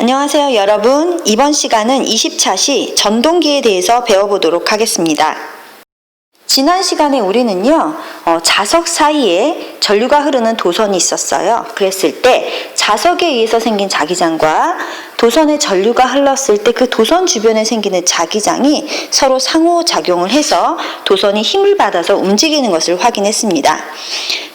안녕하세요 여러분. 이번 시간은 20차시 전동기에 대해서 배워보도록 하겠습니다. 지난 시간에 우리는요 어, 자석 사이에 전류가 흐르는 도선이 있었어요. 그랬을 때 자석에 의해서 생긴 자기장과 도선에 전류가 흘렀을 때 그 도선 주변에 생기는 자기장이 서로 상호작용을 해서 도선이 힘을 받아서 움직이는 것을 확인했습니다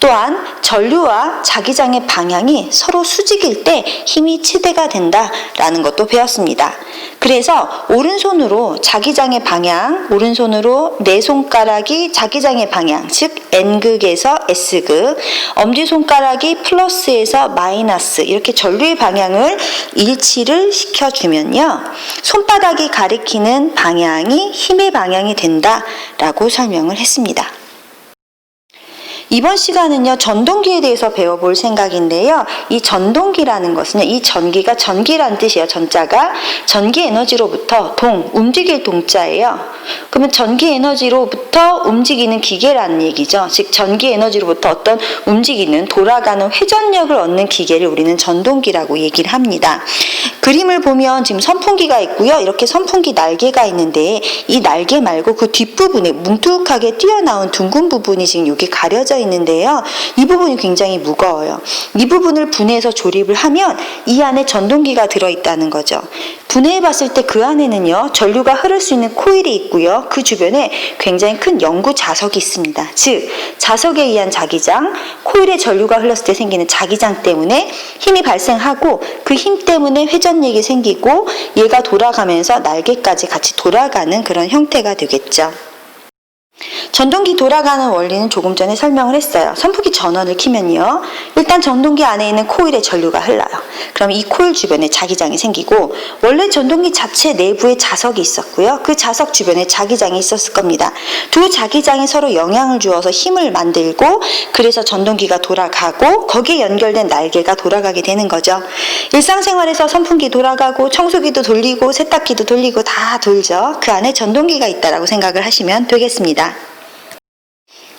또한 전류와 자기장의 방향이 서로 수직일 때 힘이 치대가 된다라는 것도 배웠습니다. 그래서 오른손으로 자기장의 방향, 오른손으로 내 손가락이 자기장의 방향, 즉 N극에서 S극, 엄지손가락이 플러스에서 마이너스 이렇게 전류의 방향을 일치를 시켜주면요. 손바닥이 가리키는 방향이 힘의 방향이 된다라고 설명을 했습니다. 이번 시간은요, 전동기에 대해서 배워볼 생각인데요. 이 전동기라는 것은요, 이 전기가 전기란 뜻이에요, 전자가. 전기 에너지로부터 동, 움직일 동자예요. 그러면 전기 에너지로부터 움직이는 기계라는 얘기죠. 즉, 전기 에너지로부터 어떤 움직이는, 돌아가는 회전력을 얻는 기계를 우리는 전동기라고 얘기를 합니다. 그림을 보면 지금 선풍기가 있고요. 이렇게 선풍기 날개가 있는데, 이 날개 말고 그 뒷부분에 뭉툭하게 튀어나온 둥근 부분이 지금 여기 가려져 있는데요. 이 부분이 굉장히 무거워요. 이 부분을 분해해서 조립을 하면 이 안에 전동기가 들어있다는 거죠. 분해해 봤을 때 그 안에는요, 전류가 흐를 수 있는 코일이 있고요. 그 주변에 굉장히 큰 연구 자석이 있습니다. 즉, 자석에 의한 자기장, 코일에 전류가 흘렀을 때 생기는 자기장 때문에 힘이 발생하고 그 힘 때문에 회전력이 생기고 얘가 돌아가면서 날개까지 같이 돌아가는 그런 형태가 되겠죠. 전동기 돌아가는 원리는 조금 전에 설명을 했어요. 선풍기 전원을 키면요. 일단 전동기 안에 있는 코일에 전류가 흘러요. 그럼 이 코일 주변에 자기장이 생기고 원래 전동기 자체 내부에 자석이 있었고요. 그 자석 주변에 자기장이 있었을 겁니다. 두 자기장이 서로 영향을 주어서 힘을 만들고 그래서 전동기가 돌아가고 거기에 연결된 날개가 돌아가게 되는 거죠. 일상생활에서 선풍기 돌아가고 청소기도 돌리고 세탁기도 돌리고 다 돌죠. 그 안에 전동기가 있다라고 생각을 하시면 되겠습니다.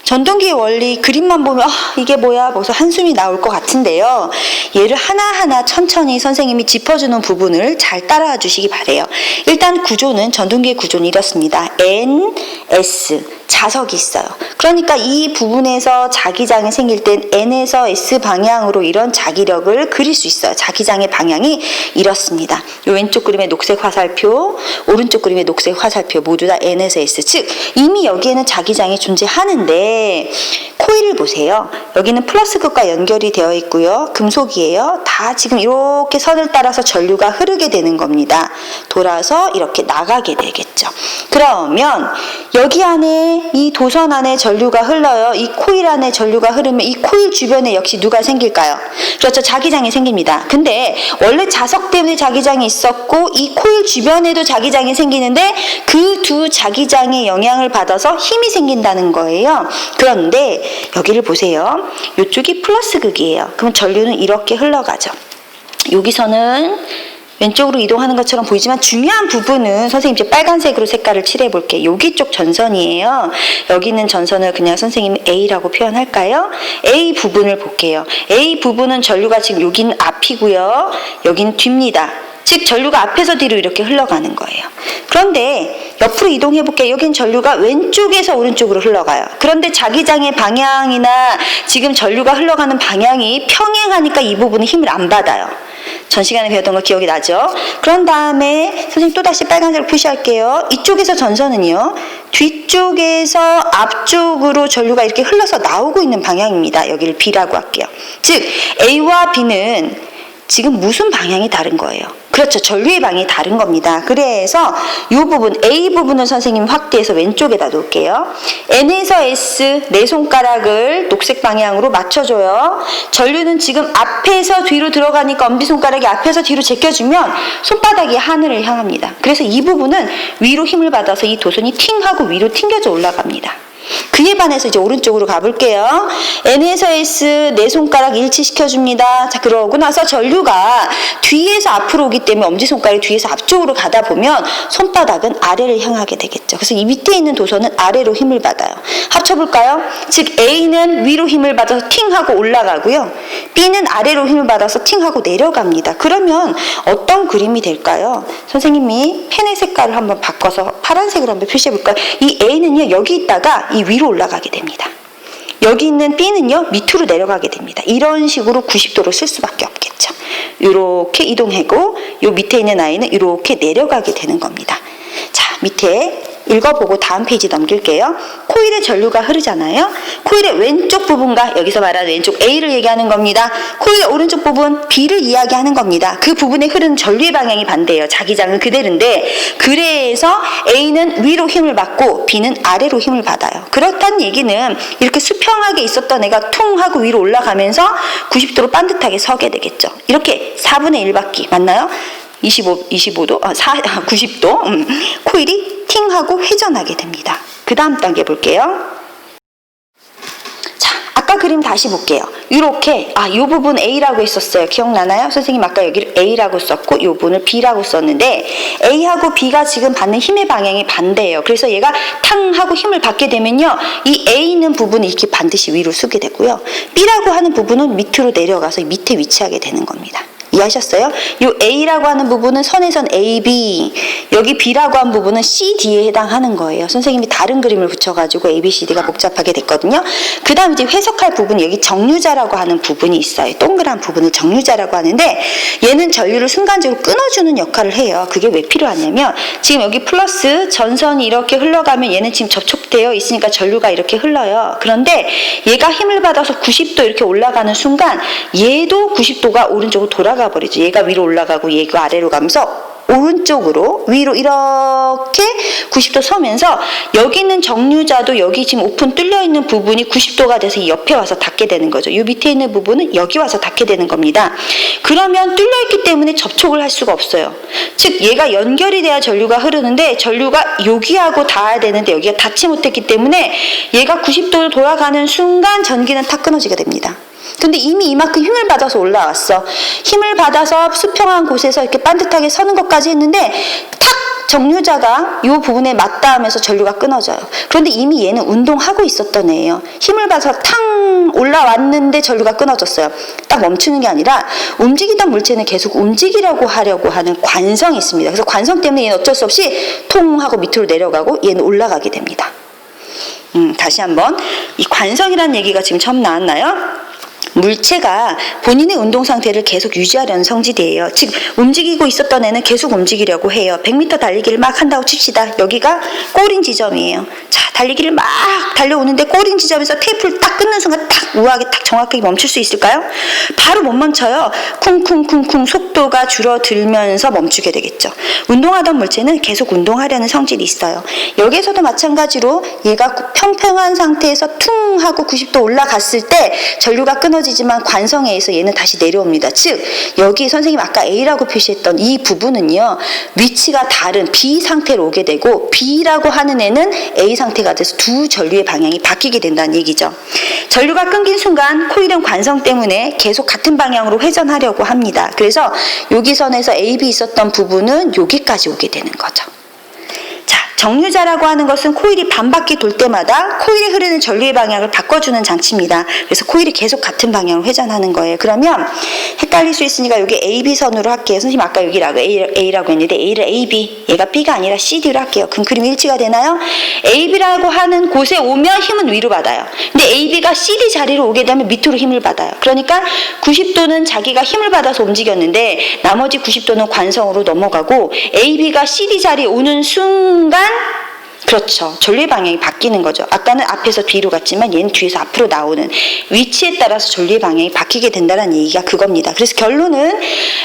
전동기의 원리 그림만 보면 아, 이게 뭐야 벌써 한숨이 나올 것 같은데요. 얘를 하나하나 천천히 선생님이 짚어주는 부분을 잘 따라와 주시기 바래요. 일단 구조는 전동기의 구조는 이렇습니다. N, S 자석이 있어요. 그러니까 이 부분에서 자기장이 생길 땐 N에서 S 방향으로 이런 자기력을 그릴 수 있어요. 자기장의 방향이 이렇습니다. 이 왼쪽 그림의 녹색 화살표, 오른쪽 그림의 녹색 화살표 모두 다 N에서 S. 즉 이미 여기에는 자기장이 존재하는데 코일을 보세요. 여기는 플러스극과 연결이 되어 있고요. 금속이에요. 다 지금 이렇게 선을 따라서 전류가 흐르게 되는 겁니다. 돌아서 이렇게 나가게 되겠죠. 그러면 여기 안에 이 도선 안에 전류가 흘러요. 이 코일 안에 전류가 흐르면 이 코일 주변에 역시 누가 생길까요? 그렇죠. 자기장이 생깁니다. 근데 원래 자석 때문에 자기장이 있었고 이 코일 주변에도 자기장이 생기는데 그 두 자기장의 영향을 받아서 힘이 생긴다는 거예요. 그런데 여기를 보세요. 이쪽이 플러스 극이에요. 그럼 전류는 이렇게 흘러가죠. 여기서는 왼쪽으로 이동하는 것처럼 보이지만 중요한 부분은 선생님 이제 빨간색으로 색깔을 칠해 볼게요. 여기 쪽 전선이에요. 여기 있는 전선을 그냥 선생님 A라고 표현할까요? A 부분을 볼게요. A 부분은 전류가 지금 여기는 앞이고요. 여기는 뒤입니다. 즉 전류가 앞에서 뒤로 이렇게 흘러가는 거예요. 그런데 옆으로 이동해 볼게요. 여긴 전류가 왼쪽에서 오른쪽으로 흘러가요. 그런데 자기장의 방향이나 지금 전류가 흘러가는 방향이 평행하니까 이 부분은 힘을 안 받아요. 전 시간에 배웠던 거 기억이 나죠? 그런 다음에 선생님 또다시 빨간색으로 표시할게요. 이쪽에서 전선은요. 뒤쪽에서 앞쪽으로 전류가 이렇게 흘러서 나오고 있는 방향입니다. 여기를 B라고 할게요. 즉 A와 B는 지금 무슨 방향이 다른 거예요? 그렇죠. 전류의 방향이 다른 겁니다. 그래서 이 부분, A 부분을 선생님 확대해서 왼쪽에다 놓을게요. N에서 S, 내 손가락을 녹색 방향으로 맞춰줘요. 전류는 지금 앞에서 뒤로 들어가니까 엄지손가락이 앞에서 뒤로 제껴주면 손바닥이 하늘을 향합니다. 그래서 이 부분은 위로 힘을 받아서 이 도선이 팅 하고 위로 튕겨져 올라갑니다. 그에 반해서 이제 오른쪽으로 가볼게요. N에서 S 네 손가락 일치시켜줍니다. 자, 그러고 나서 전류가 뒤에서 앞으로 오기 때문에 엄지손가락이 뒤에서 앞쪽으로 가다 보면 손바닥은 아래를 향하게 되겠죠. 그래서 이 밑에 있는 도선은 아래로 힘을 받아요. 합쳐볼까요? 즉, A는 위로 힘을 받아서 팅 하고 올라가고요. B는 아래로 힘을 받아서 팅 하고 내려갑니다. 그러면 어떤 그림이 될까요? 선생님이 펜의 색깔을 한번 바꿔서 파란색으로 한번 표시해볼까요? 이 A는요, 여기 있다가 이 위로 올라가게 됩니다. 여기 있는 B는요, 밑으로 내려가게 됩니다. 이런 식으로 90도로 쓸 수밖에 없겠죠. 이렇게 이동하고, 요 밑에 있는 아이는 이렇게 내려가게 되는 겁니다. 자, 밑에 읽어보고 다음 페이지 넘길게요. 코일에 전류가 흐르잖아요. 코일의 왼쪽 부분과 여기서 말하는 왼쪽 A를 얘기하는 겁니다. 코일의 오른쪽 부분 B를 이야기하는 겁니다. 그 부분에 흐르는 전류의 방향이 반대예요. 자기장은 그대로인데 그래서 A는 위로 힘을 받고 B는 아래로 힘을 받아요. 그렇다는 얘기는 이렇게 수평하게 있었던 애가 퉁 하고 위로 올라가면서 90도로 반듯하게 서게 되겠죠. 이렇게 4분의 1바퀴 맞나요? 25, 25도, 아, 4, 90도, 음, 코일이 팅하고 회전하게 됩니다. 그 다음 단계 볼게요. 자, 아까 그림 다시 볼게요. 이렇게, 아, 이 부분 A라고 했었어요. 기억나나요? 선생님 아까 여기를 A라고 썼고, 이 부분을 B라고 썼는데, A하고 B가 지금 받는 힘의 방향이 반대예요. 그래서 얘가 탕 하고 힘을 받게 되면요, 이 A 있는 부분이 이렇게 반드시 위로 쓰게 되고요. B라고 하는 부분은 밑으로 내려가서 밑에 위치하게 되는 겁니다. 이해하셨어요? 이 A라고 하는 부분은 선에선 AB, 여기 B라고 한 부분은 CD에 해당하는 거예요. 선생님이 다른 그림을 붙여가지고 A, B, C, D가 복잡하게 됐거든요. 그 다음 이제 해석할 부분, 여기 정류자라고 하는 부분이 있어요. 동그란 부분을 정류자라고 하는데, 얘는 전류를 순간적으로 끊어주는 역할을 해요. 그게 왜 필요하냐면, 지금 여기 플러스 전선이 이렇게 흘러가면 얘는 지금 접촉되어 있으니까 전류가 이렇게 흘러요. 그런데 얘가 힘을 받아서 90도 이렇게 올라가는 순간, 얘도 90도가 오른쪽으로 돌아가 버리죠. 얘가 위로 올라가고 얘가 아래로 가면서 오른쪽으로 위로 이렇게 90도 서면서 여기 있는 정류자도 여기 지금 오픈 뚫려 있는 부분이 90도가 돼서 이 옆에 와서 닿게 되는 거죠. 이 밑에 있는 부분은 여기 와서 닿게 되는 겁니다. 그러면 뚫려 있기 때문에 접촉을 할 수가 없어요. 즉 얘가 연결이 돼야 전류가 흐르는데 전류가 여기하고 닿아야 되는데 여기가 닿지 못했기 때문에 얘가 90도로 돌아가는 순간 전기는 탁 끊어지게 됩니다. 근데 이미 이만큼 힘을 받아서 올라왔어. 힘을 받아서 수평한 곳에서 이렇게 반듯하게 서는 것까지 했는데 탁 정류자가 이 부분에 맞닿으면서 전류가 끊어져요. 그런데 이미 얘는 운동하고 있었던 애예요. 힘을 받아서 탕 올라왔는데 전류가 끊어졌어요. 딱 멈추는 게 아니라 움직이던 물체는 계속 움직이려고 하려고 하는 관성이 있습니다. 그래서 관성 때문에 얘는 어쩔 수 없이 통 하고 밑으로 내려가고 얘는 올라가게 됩니다. 음, 다시 한번 이 관성이라는 얘기가 지금 처음 나왔나요? 물체가 본인의 운동 상태를 계속 유지하려는 성질이에요. 즉 움직이고 있었던 애는 계속 움직이려고 해요. 100m 달리기를 막 한다고 칩시다. 여기가 꼬린 지점이에요. 자, 달리기를 막 달려오는데 꼬린 지점에서 테이프를 딱 끊는 순간 딱 우아하게 딱 정확하게 멈출 수 있을까요? 바로 못 멈춰요. 쿵쿵쿵쿵 속도가 줄어들면서 멈추게 되겠죠. 운동하던 물체는 계속 운동하려는 성질이 있어요. 여기에서도 마찬가지로 얘가 평평한 상태에서 퉁 하고 90도 올라갔을 때 전류가 끊 어지지만 관성에 의해서 얘는 다시 내려옵니다. 즉 여기 선생님 아까 A라고 표시했던 이 부분은요 위치가 다른 B 상태로 오게 되고 B라고 하는 애는 A 상태가 돼서 두 전류의 방향이 바뀌게 된다는 얘기죠. 전류가 끊긴 순간 코일은 관성 때문에 계속 같은 방향으로 회전하려고 합니다. 그래서 여기 선에서 A, B 있었던 부분은 여기까지 오게 되는 거죠. 자, 정류자라고 하는 것은 코일이 반바퀴 돌 때마다 코일에 흐르는 전류의 방향을 바꿔주는 장치입니다. 그래서 코일이 계속 같은 방향으로 회전하는 거예요. 그러면 헷갈릴 수 있으니까 여기 A, B 선으로 할게요. 선생님 아까 여기라고 A, A라고 했는데 A를 A, B, 얘가 B가 아니라 C, D로 할게요. 그럼 그림이 일치가 되나요? A, B라고 하는 곳에 오면 힘은 위로 받아요. 근데 A, B가 C, D 자리로 오게 되면 밑으로 힘을 받아요. 그러니까 90도는 자기가 힘을 받아서 움직였는데 나머지 90도는 관성으로 넘어가고 A, B가 C, D 자리에 오는 순간 그렇죠. 전류의 방향이 바뀌는 거죠. 아까는 앞에서 뒤로 갔지만 얘는 뒤에서 앞으로 나오는 위치에 따라서 전류의 방향이 바뀌게 된다는 얘기가 그겁니다. 그래서 결론은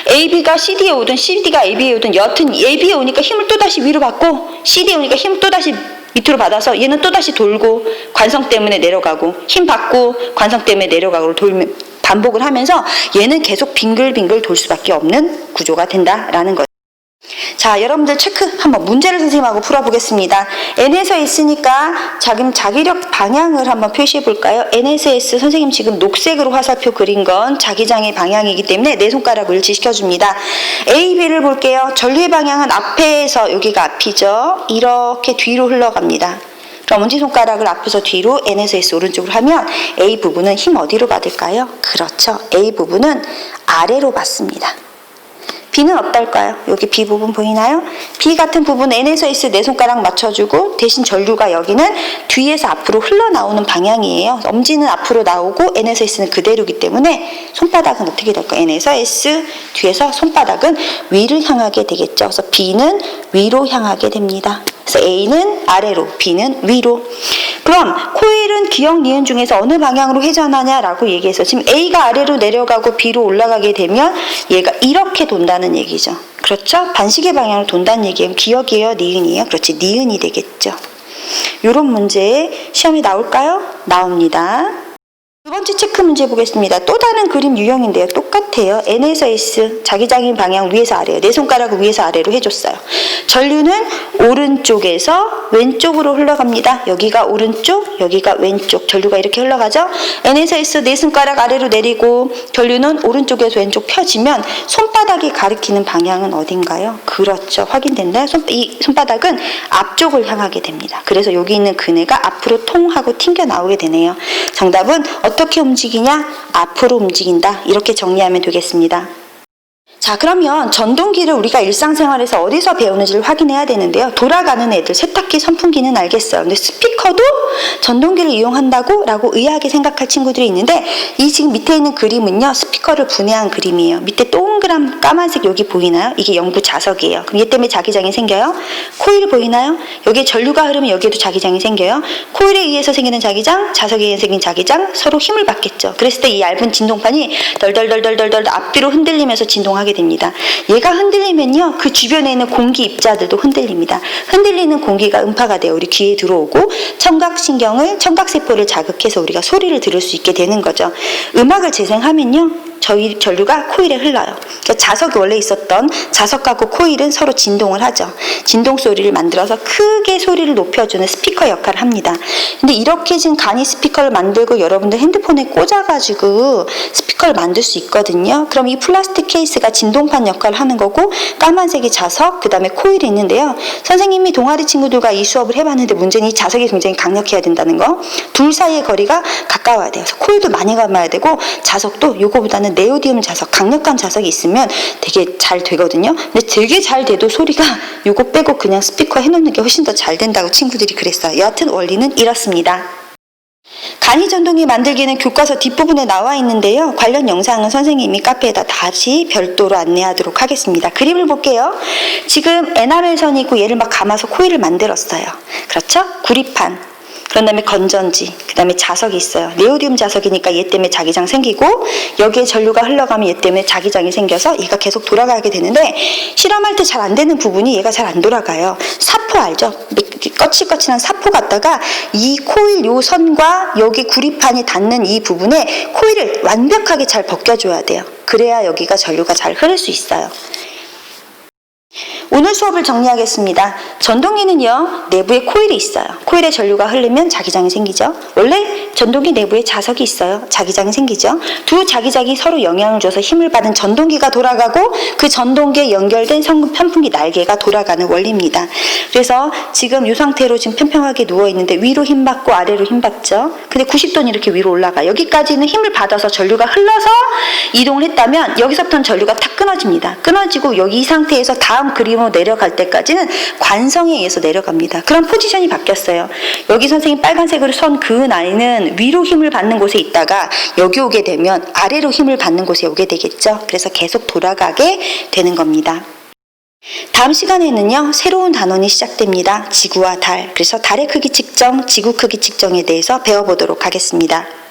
AB가 CD에 오든 CD가 AB에 오든 여튼 AB에 오니까 힘을 또다시 위로 받고 CD에 오니까 힘을 또다시 밑으로 받아서 얘는 또다시 돌고 관성 때문에 내려가고 힘 받고 관성 때문에 내려가고 돌면 반복을 하면서 얘는 계속 빙글빙글 돌 수밖에 없는 구조가 된다라는 거죠. 자, 여러분들 체크 한번 문제를 선생님하고 풀어보겠습니다. N에서 S니까 자금 자기력 방향을 한번 표시해 볼까요? N에서 S 선생님 지금 녹색으로 화살표 그린 건 자기장의 방향이기 때문에 내 손가락을 일치시켜 줍니다. A, B를 볼게요. 전류의 방향은 앞에서 여기가 앞이죠. 이렇게 뒤로 흘러갑니다. 그럼 엄지손가락을 앞에서 뒤로 N에서 S 오른쪽으로 하면 A 부분은 힘 어디로 받을까요? 그렇죠. A 부분은 아래로 받습니다. B는 어떨까요? 여기 B 부분 보이나요? B 같은 부분 N에서 S 네 손가락 맞춰주고 대신 전류가 여기는 뒤에서 앞으로 흘러나오는 방향이에요. 엄지는 앞으로 나오고 N에서 S는 그대로기 때문에 손바닥은 어떻게 될까요? N에서 S 뒤에서 손바닥은 위를 향하게 되겠죠. 그래서 B는 위로 향하게 됩니다. 그래서 A는 아래로, B는 위로. 그럼 코일은 기억 니은 중에서 어느 방향으로 회전하냐라고 얘기해서 지금 A가 아래로 내려가고 B로 올라가게 되면 얘가 이렇게 돈다는 얘기죠. 그렇죠? 반시계 방향으로 돈다는 얘기예요. 기억이에요, 니은이에요? 그렇지, 니은이 되겠죠. 이런 문제 시험에 나올까요? 나옵니다. 두 번째 체크 문제 보겠습니다. 또 다른 그림 유형인데요. 똑같아요. N에서 S, 자기장인 방향 위에서 아래요. 내 손가락을 위에서 아래로 해줬어요. 전류는 오른쪽에서 왼쪽으로 흘러갑니다. 여기가 오른쪽, 여기가 왼쪽. 전류가 이렇게 흘러가죠. N에서 S 내 손가락 아래로 내리고 전류는 오른쪽에서 왼쪽 펴지면 손바닥이 가리키는 방향은 어딘가요? 그렇죠. 확인됐나요? 손, 이 손바닥은 앞쪽을 향하게 됩니다. 그래서 여기 있는 그네가 앞으로 통하고 튕겨 나오게 되네요. 정답은 어떻게 움직이냐? 앞으로 움직인다. 이렇게 정리하면 되겠습니다. 자, 그러면 전동기를 우리가 일상생활에서 어디서 배우는지를 확인해야 되는데요. 돌아가는 애들, 세탁기, 선풍기는 알겠어요. 근데 스피커도 전동기를 이용한다고? 라고 의아하게 생각할 친구들이 있는데, 이 지금 밑에 있는 그림은요, 스피커를 분해한 그림이에요. 밑에 동그란 까만색 여기 보이나요? 이게 영구 자석이에요. 그럼 얘 때문에 자기장이 생겨요. 코일 보이나요? 여기에 전류가 흐르면 여기에도 자기장이 생겨요. 코일에 의해서 생기는 자기장, 자석에 의해서 생기는 자기장, 서로 힘을 받겠죠. 그랬을 때 이 얇은 진동판이 덜덜덜덜덜덜 앞뒤로 흔들리면서 진동하게 됩니다. 얘가 흔들리면요, 그 주변에 있는 공기 입자들도 흔들립니다. 흔들리는 공기가 음파가 되어 우리 귀에 들어오고 청각신경을, 청각세포를 자극해서 우리가 소리를 들을 수 있게 되는 거죠. 음악을 재생하면요, 저희 전류가 코일에 흘러요. 그러니까 자석이 원래 있었던 자석하고 코일은 서로 진동을 하죠. 진동 소리를 만들어서 크게 소리를 높여주는 스피커 역할을 합니다. 근데 이렇게 지금 간이 스피커를 만들고 여러분들 핸드폰에 꽂아가지고 스피커를 만들 수 있거든요. 그럼 이 플라스틱 케이스가 진동판 역할을 하는 거고 까만색이 자석, 그 다음에 코일이 있는데요. 선생님이 동아리 친구들과 이 수업을 해봤는데 문제는 이 자석이 굉장히 강력해야 된다는 거. 둘 사이의 거리가 가까워야 돼요. 그래서 코일도 많이 감아야 되고 자석도 요거보다는 네오디움 자석, 강력한 자석이 있으면 되게 잘 되거든요. 근데 되게 잘 돼도 소리가 요거 빼고 그냥 스피커 해놓는 게 훨씬 더 잘 된다고 친구들이 그랬어요. 여하튼 원리는 이렇습니다. 간이 전동기 만들기는 교과서 뒷부분에 나와 있는데요. 관련 영상은 선생님이 카페에다 다시 별도로 안내하도록 하겠습니다. 그림을 볼게요. 지금 에나멜 선이 있고 얘를 막 감아서 코일을 만들었어요. 그렇죠? 구리판. 그런 다음에 건전지, 그 다음에 자석이 있어요. 네오디움 자석이니까 얘 때문에 자기장 생기고 여기에 전류가 흘러가면 얘 때문에 자기장이 생겨서 얘가 계속 돌아가게 되는데 실험할 때 잘 안 되는 부분이 얘가 잘 안 돌아가요. 사포 알죠? 거칠거칠한 사포 갖다가 이 코일 요 선과 여기 구리판이 닿는 이 부분에 코일을 완벽하게 잘 벗겨줘야 돼요. 그래야 여기가 전류가 잘 흐를 수 있어요. 오늘 수업을 정리하겠습니다. 전동기는요, 내부에 코일이 있어요. 코일에 전류가 흐르면 자기장이 생기죠. 원래 전동기 내부에 자석이 있어요. 자기장이 생기죠. 두 자기장이 서로 영향을 줘서 힘을 받은 전동기가 돌아가고 그 전동기에 연결된 성- 편풍기 날개가 돌아가는 원리입니다. 그래서 지금 이 상태로 지금 평평하게 누워 있는데 위로 힘 받고 아래로 힘 받죠. 근데 90도는 이렇게 위로 올라가. 여기까지는 힘을 받아서 전류가 흘러서 이동을 했다면 여기서부터는 전류가 탁 끊어집니다. 끊어지고 여기 이 상태에서 다음 그림 으로 내려갈 때까지는 관성에 의해서 내려갑니다. 그럼 포지션이 바뀌었어요. 여기 선생님 빨간색으로 선 그은 아이는 위로 힘을 받는 곳에 있다가 여기 오게 되면 아래로 힘을 받는 곳에 오게 되겠죠. 그래서 계속 돌아가게 되는 겁니다. 다음 시간에는요, 새로운 단원이 시작됩니다. 지구와 달. 그래서 달의 크기 측정, 지구 크기 측정에 대해서 배워보도록 하겠습니다.